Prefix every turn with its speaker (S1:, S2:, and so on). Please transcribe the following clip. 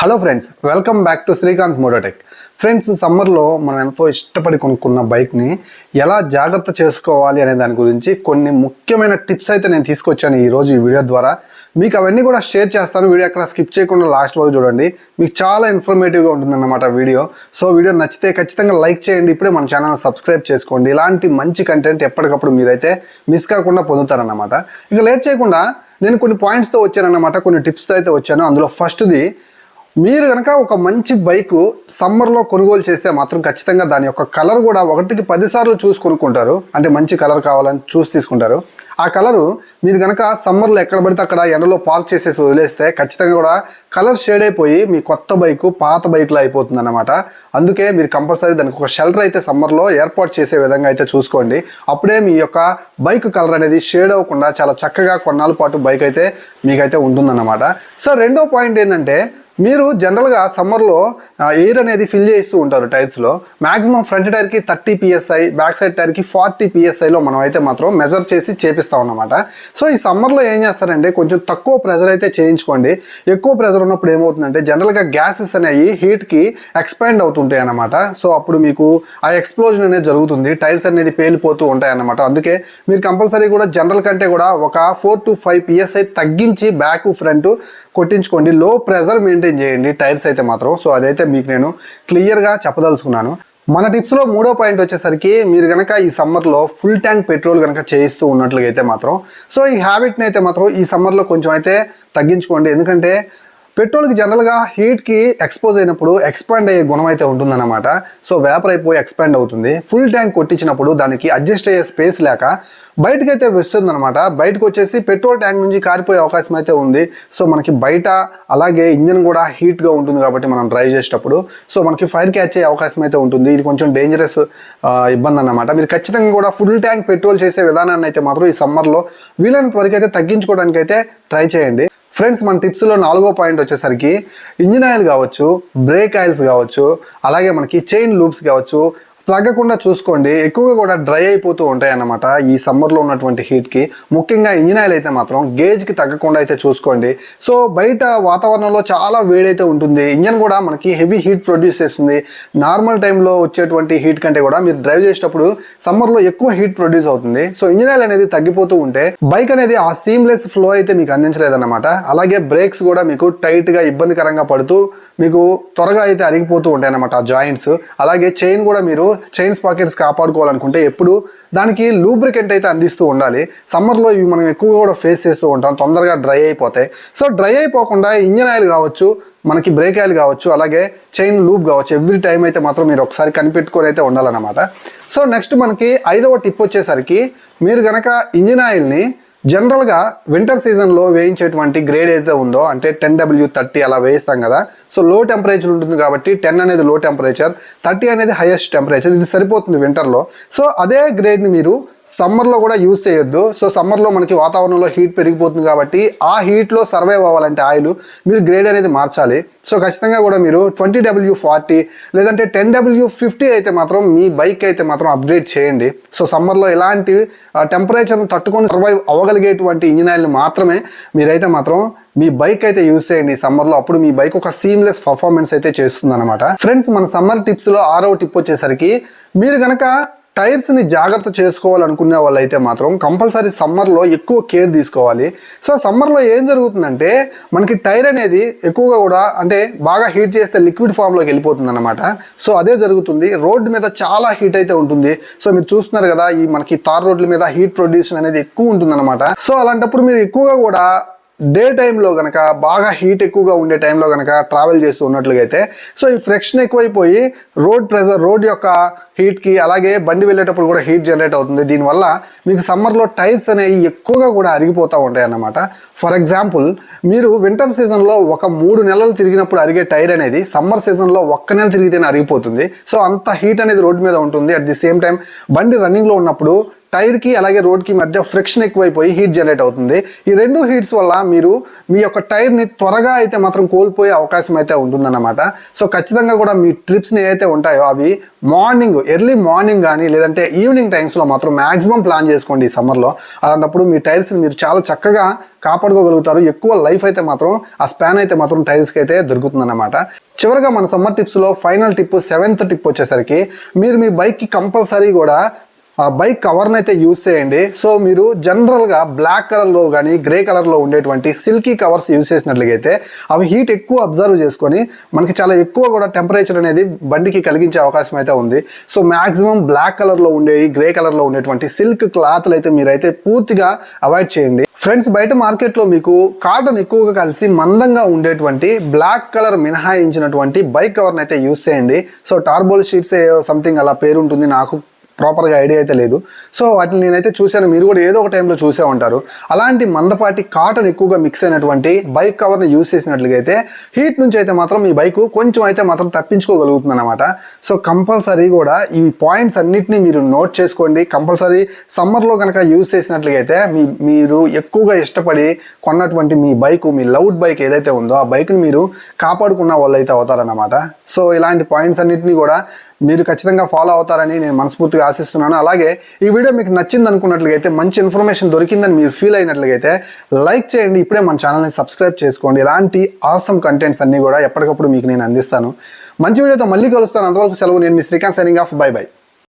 S1: Hello friends welcome back to Srikanth Mototech. Friends సమ్మర్లో మనం ఎంతో ఇష్టపడి కొనుక్కున్న బైక్ని ఎలా జాగ్రత్త చేసుకోవాలి అనే దాని గురించి కొన్ని ముఖ్యమైన టిప్స్ అయితే నేను తీసుకొచ్చాను ఈరోజు ఈ వీడియో ద్వారా. మీకు అవన్నీ కూడా షేర్ చేస్తాను. వీడియో అక్కడ స్కిప్ చేయకుండా లాస్ట్ వరకు చూడండి. మీకు చాలా ఇన్ఫర్మేటివ్గా ఉంటుందన్నమాట వీడియో. సో వీడియో నచ్చితే ఖచ్చితంగా లైక్ చేయండి. ఇప్పుడే మన ఛానల్ సబ్స్క్రైబ్ చేసుకోండి. ఇలాంటి మంచి కంటెంట్ ఎప్పటికప్పుడు మీరైతే మిస్ కాకుండా పొందుతారన్నమాట. ఇక లేట్ చేయకుండా నేను కొన్ని పాయింట్స్తో వచ్చానన్నమాట. కొన్ని టిప్స్తో అయితే వచ్చాను. అందులో ఫస్ట్ది మీరు కనుక ఒక మంచి బైక్ సమ్మర్లో కొనుగోలు చేస్తే మాత్రం ఖచ్చితంగా దాని యొక్క కలర్ కూడా ఒకటికి పదిసార్లు చూసి కొనుక్కుంటారు. అంటే మంచి కలర్ కావాలని చూసి తీసుకుంటారు. ఆ కలరు మీరు కనుక సమ్మర్లో ఎక్కడ పడితే అక్కడ ఎండలో పార్క్ చేసేసి వదిలేస్తే ఖచ్చితంగా కూడా కలర్ షేడ్ అయిపోయి మీ కొత్త బైకు పాత బైక్లో అయిపోతుంది అనమాట అందుకే మీరు కంపల్సరీ దానికి ఒక షెల్టర్ అయితే సమ్మర్లో ఏర్పాటు చేసే విధంగా అయితే చూసుకోండి. అప్పుడే మీ యొక్క బైక్ కలర్ అనేది షేడ్ అవ్వకుండా చాలా చక్కగా కొన్నాళ్ళ పాటు బైక్ అయితే మీకైతే ఉంటుందన్నమాట. సో రెండో పాయింట్ ఏంటంటే మీరు జనరల్గా సమ్మర్లో ఎయిర్ అనేది ఫిల్ చేస్తూ ఉంటారు టైర్స్లో మాక్సిమం ఫ్రంట్ టైర్కి థర్టీ పిఎస్ఐ బ్యాక్ సైడ్ టైర్కి ఫార్టీ పిఎస్ఐలో మనం అయితే మాత్రం మెజర్ చేసి చేపిస్తాం అన్నమాట. సో ఈ సమ్మర్లో ఏం చేస్తారంటే కొంచెం తక్కువ ప్రెజర్ అయితే చేయించుకోండి. ఎక్కువ ప్రెజర్ ఉన్నప్పుడు ఏమవుతుందంటే జనరల్గా గ్యాసెస్ అనేవి హీట్కి ఎక్స్పాండ్ అవుతుంటాయి అన్నమాట. సో అప్పుడు మీకు ఆ ఎక్స్ప్లోజన్ అనేది జరుగుతుంది. టైర్స్ అనేది పేలిపోతూ ఉంటాయి అన్నమాట. అందుకే మీరు కంపల్సరీ కూడా జనరల్ కంటే కూడా ఒక ఫోర్ టు ఫైవ్ పిఎస్ఐ తగ్గించి బ్యాక్ ఫ్రంట్ కొట్టించుకోండి. లో ప్రెజర్ మెయింటైన్ చేయండి? టైర్స్ అయితే మాత్రం. సో అదైతే మీకు నేను క్లియర్గా చెప్పదలుచుకున్నాను. మన టిప్స్లో మూడో పాయింట్ వచ్చేసరికి మీరు కనుక ఈ సమ్మర్లో ఫుల్ ట్యాంక్ పెట్రోల్ కనుక చేయిస్తూ ఉన్నట్లుగా అయితే మాత్రం సో ఈ హ్యాబిట్ని అయితే మాత్రం ఈ సమ్మర్లో కొంచెం అయితే తగ్గించుకోండి. ఎందుకంటే పెట్రోల్కి జనరల్గా హీట్కి ఎక్స్పోజ్ అయినప్పుడు ఎక్స్పాండ్ అయ్యే గుణం అయితే ఉంటుందన్నమాట. సో వేపర్ అయిపోయి ఎక్స్పాండ్ అవుతుంది. ఫుల్ ట్యాంక్ కొట్టించినప్పుడు దానికి అడ్జస్ట్ అయ్యే స్పేస్ లేక బయటకైతే వస్తుందన్నమాట. బయటకు వచ్చేసి పెట్రోల్ ట్యాంక్ నుంచి కారిపోయే అవకాశం అయితే ఉంది. సో మనకి బయట అలాగే ఇంజన్ కూడా హీట్గా ఉంటుంది కాబట్టి మనం డ్రైవ్ చేసేటప్పుడు. సో మనకి ఫైర్ క్యాచ్ అయ్యే అవకాశం అయితే ఉంటుంది. ఇది కొంచెం డేంజరస్ ఇబ్బంది అన్నమాట మీరు ఖచ్చితంగా కూడా ఫుల్ ట్యాంక్ పెట్రోల్ చేసే విధానాన్ని అయితే మాత్రం ఈ సమ్మర్లో వీలైనంత వరకు అయితే తగ్గించుకోవడానికి అయితే ట్రై చేయండి. ఫ్రెండ్స్ మన టిప్స్లో నాలుగో పాయింట్ వచ్చేసరికి ఇంజిన్ ఆయిల్ కావచ్చు బ్రేక్ ఆయిల్స్ కావచ్చు అలాగే మనకి చైన్ లూప్స్ కావచ్చు తగ్గకుండా చూసుకోండి. ఎక్కువగా కూడా డ్రై అయిపోతూ ఉంటాయి అన్నమాట ఈ సమ్మర్లో ఉన్నటువంటి హీట్కి. ముఖ్యంగా ఇంజిన్ ఆయిల్ అయితే మాత్రం గేజ్కి తగ్గకుండా అయితే చూసుకోండి. సో బయట వాతావరణంలో చాలా వేడైతే ఉంటుంది. ఇంజన్ కూడా మనకి హెవీ హీట్ ప్రొడ్యూస్ చేస్తుంది. నార్మల్ టైంలో వచ్చేటువంటి హీట్ కంటే కూడా మీరు డ్రైవ్ చేసేటప్పుడు సమ్మర్లో ఎక్కువ హీట్ ప్రొడ్యూస్ అవుతుంది. సో ఇంజిన్ ఆయిల్ అనేది తగ్గిపోతూ ఉంటే బైక్ అనేది ఆ సీమ్లెస్ ఫ్లో అయితే మీకు అందించలేదన్నమాట. అలాగే బ్రేక్స్ కూడా మీకు టైట్గా ఇబ్బందికరంగా పడుతూ మీకు త్వరగా అయితే అరిగిపోతూ ఉంటాయి అన్నమాట ఆ జాయింట్స్. అలాగే చైన్ కూడా మీరు చైన్స్ పాకెట్స్ కాపాడుకోవాలనుకుంటే ఎప్పుడు దానికి లూబ్రికెంట్ అయితే అందిస్తూ ఉండాలి. సమ్మర్లో ఇవి మనం ఎక్కువగా కూడా ఫేస్ చేస్తూ ఉంటాం తొందరగా డ్రై అయిపోతాయి. సో డ్రై అయిపోకుండా ఇంజన్ ఆయిల్ కావచ్చు మనకి బ్రేక్ ఆయిల్ కావచ్చు అలాగే చైన్ లూప్ కావచ్చు ఎవ్రీ టైం అయితే మాత్రం మీరు ఒకసారి కనిపెట్టుకొని అయితే ఉండాలన్నమాట. సో నెక్స్ట్ మనకి ఐదవ టిప్ వచ్చేసరికి మీరు కనుక ఇంజిన్ ఆయిల్ని జనరల్గా వింటర్ సీజన్లో వేయించేటువంటి గ్రేడ్ ఏదైతే ఉందో అంటే టెన్ డబ్ల్యూ థర్టీ అలా వేయిస్తాం కదా సో లో టెంపరేచర్ ఉంటుంది కాబట్టి టెన్ అనేది లో టెంపరేచర్ థర్టీ అనేది హైయెస్ట్ టెంపరేచర్ ఇది సరిపోతుంది వింటర్లో సో అదే గ్రేడ్ని మీరు సమ్మర్లో కూడా యూస్ చేయొద్దు. సో సమ్మర్లో మనకి వాతావరణంలో హీట్ పెరిగిపోతుంది కాబట్టి ఆ హీట్లో సర్వైవ్ అవ్వాలంటే ఆయిల్ మీరు గ్రేడ్ అనేది మార్చాలి. సో ఖచ్చితంగా కూడా మీరు ట్వంటీ డబ్ల్యూ ఫార్టీ లేదంటే టెన్ డబ్ల్యూ ఫిఫ్టీ అయితే మాత్రం మీ బైక్ అయితే మాత్రం అప్గ్రేడ్ చేయండి. సో సమ్మర్లో ఎలాంటి టెంపరేచర్ను తట్టుకొని సర్వైవ్ అవ్వగలిగేటువంటి ఇంజిన్ ఆయిల్ని మాత్రమే మీరైతే మాత్రం మీ బైక్ అయితే యూస్ చేయండి. సమ్మర్లో అప్పుడు మీ బైక్ ఒక సీమ్లెస్ పర్ఫార్మెన్స్ అయితే చేస్తుంది అనమాట ఫ్రెండ్స్ మన సమ్మర్ టిప్స్లో ఆరో టిప్ వచ్చేసరికి మీరు కనుక టైర్స్ని జాగ్రత్త చేసుకోవాలనుకునే వాళ్ళైతే మాత్రం కంపల్సరీ సమ్మర్లో ఎక్కువ కేర్ తీసుకోవాలి. సో సమ్మర్లో ఏం జరుగుతుందంటే మనకి టైర్ అనేది ఎక్కువగా కూడా అంటే బాగా హీట్ చేస్తే లిక్విడ్ ఫామ్లోకి వెళ్ళిపోతుంది అనమాట సో అదే జరుగుతుంది. రోడ్డు మీద చాలా హీట్ అయితే ఉంటుంది. సో మీరు చూస్తున్నారు కదా ఈ మనకి తార్ రోడ్ల మీద హీట్ ప్రొడ్యూషన్ అనేది ఎక్కువ ఉంటుంది సో అలాంటప్పుడు మీరు ఎక్కువగా కూడా డే టైంలో కనుక బాగా హీట్ ఎక్కువగా ఉండే టైంలో కనుక ట్రావెల్ చేస్తూ ఉన్నట్లుగైతే అయితే సో ఈ ఫ్రిక్షన్ ఎక్కువైపోయి రోడ్ ప్రెజర్ రోడ్ యొక్క హీట్కి అలాగే బండి వెళ్ళేటప్పుడు కూడా హీట్ జనరేట్ అవుతుంది. దీనివల్ల మీకు సమ్మర్లో టైర్స్ అనేవి ఎక్కువగా కూడా అరిగిపోతూ ఉంటాయి అన్నమాట ఫర్ ఎగ్జాంపుల్ మీరు వింటర్ సీజన్లో ఒక మూడు నెలలు తిరిగినప్పుడు అరిగే టైర్ అనేది సమ్మర్ సీజన్లో ఒక్క నెల తిరిగితేనే అరిగిపోతుంది. సో అంత హీట్ అనేది రోడ్డు మీద ఉంటుంది. అట్ ది సేమ్ టైం బండి రన్నింగ్లో ఉన్నప్పుడు టైర్కి అలాగే రోడ్కి మధ్య ఫ్రిక్షన్ ఎక్కువైపోయి హీట్ జనరేట్ అవుతుంది. ఈ రెండు హీట్స్ వల్ల మీరు మీ యొక్క టైర్ని త్వరగా అయితే మాత్రం కోల్పోయే అవకాశం అయితే ఉంటుందన్నమాట. సో ఖచ్చితంగా కూడా మీ ట్రిప్స్ని ఏవైతే ఉంటాయో అవి మార్నింగ్ ఎర్లీ మార్నింగ్ కానీ లేదంటే ఈవినింగ్ టైమ్స్లో మాత్రం మ్యాక్సిమం ప్లాన్ చేసుకోండి ఈ సమ్మర్లో అలాంటప్పుడు మీ టైర్స్ని మీరు చాలా చక్కగా కాపాడుకోగలుగుతారు. ఎక్కువ లైఫ్ అయితే మాత్రం ఆ స్పాన్ అయితే మాత్రం టైర్స్కి అయితే దొరుకుతుందన్నమాట. చివరిగా మన సమ్మర్ టిప్స్లో ఫైనల్ టిప్ సెవెంత్ టిప్ వచ్చేసరికి మీరు మీ బైక్కి కంపల్సరీ కూడా బైక్ కవర్ని అయితే యూస్ చేయండి. సో మీరు జనరల్గా బ్లాక్ కలర్లో కానీ గ్రే కలర్లో ఉండేటువంటి సిల్కీ కవర్స్ యూస్ చేసినట్లయితే అవి హీట్ ఎక్కువ అబ్జర్వ్ చేసుకొని మనకి చాలా ఎక్కువ కూడా టెంపరేచర్ అనేది బండికి కలిగించే అవకాశం అయితే ఉంది. సో మ్యాక్సిమం బ్లాక్ కలర్లో ఉండేవి గ్రే కలర్లో ఉండేటువంటి సిల్క్ క్లాత్లు అయితే మీరైతే పూర్తిగా అవాయిడ్ చేయండి. ఫ్రెండ్స్ బయట మార్కెట్లో మీకు కాటన్ ఎక్కువగా కలిసి మందంగా ఉండేటువంటి బ్లాక్ కలర్ మినహాయించినటువంటి బైక్ కవర్ని అయితే యూస్ చేయండి. సో టార్బోల్ షీట్స్ సంథింగ్ అలా పేరు ఉంటుంది నాకు ప్రాపర్గా ఐడియా అయితే లేదు. సో వాటిని నేనైతే చూశాను. మీరు కూడా ఏదో ఒక టైంలో చూసే ఉంటారు. అలాంటి మందపాటి కాటన్ ఎక్కువగా మిక్స్ అయినటువంటి బైక్ కవర్ని యూస్ చేసినట్లయితే హీట్ నుంచి అయితే మాత్రం మీ బైక్ కొంచెం అయితే మాత్రం తప్పించుకోగలుగుతుంది అనమాట సో కంపల్సరీ కూడా ఈ పాయింట్స్ అన్నిటినీ మీరు నోట్ చేసుకోండి. కంపల్సరీ సమ్మర్లో కనుక యూస్ చేసినట్లయితే మీ మీరు ఎక్కువగా ఇష్టపడి కొన్నటువంటి మీ బైక్ మీ లౌడ్ బైక్ ఏదైతే ఉందో ఆ బైక్ని మీరు కాపాడుకున్న వాళ్ళు అయితే అవుతారనమాట సో ఇలాంటి పాయింట్స్ అన్నిటిని కూడా మీరు ఖచ్చితంగా ఫాలో అవుతారని నేను మనస్ఫూర్తిగా ఆశిస్తున్నాను. అలాగే ఈ వీడియో మీకు నచ్చింది అనుకున్నట్లయితే మంచి ఇన్ఫర్మేషన్ దొరికిందని మీరు ఫీల్ అయినట్లయితే లైక్ చేయండి. ఇప్పుడే మన ఛానల్ని సబ్స్క్రైబ్ చేసుకోండి. ఇలాంటి ఆసమ్ కంటెంట్స్ అన్నీ కూడా ఎప్పటికప్పుడు మీకు నేను అందిస్తాను. మంచి వీడియోతో మళ్ళీ కలుస్తాను. అంతవరకు సెలవు. నేను మీ Srikanth signing off bye bye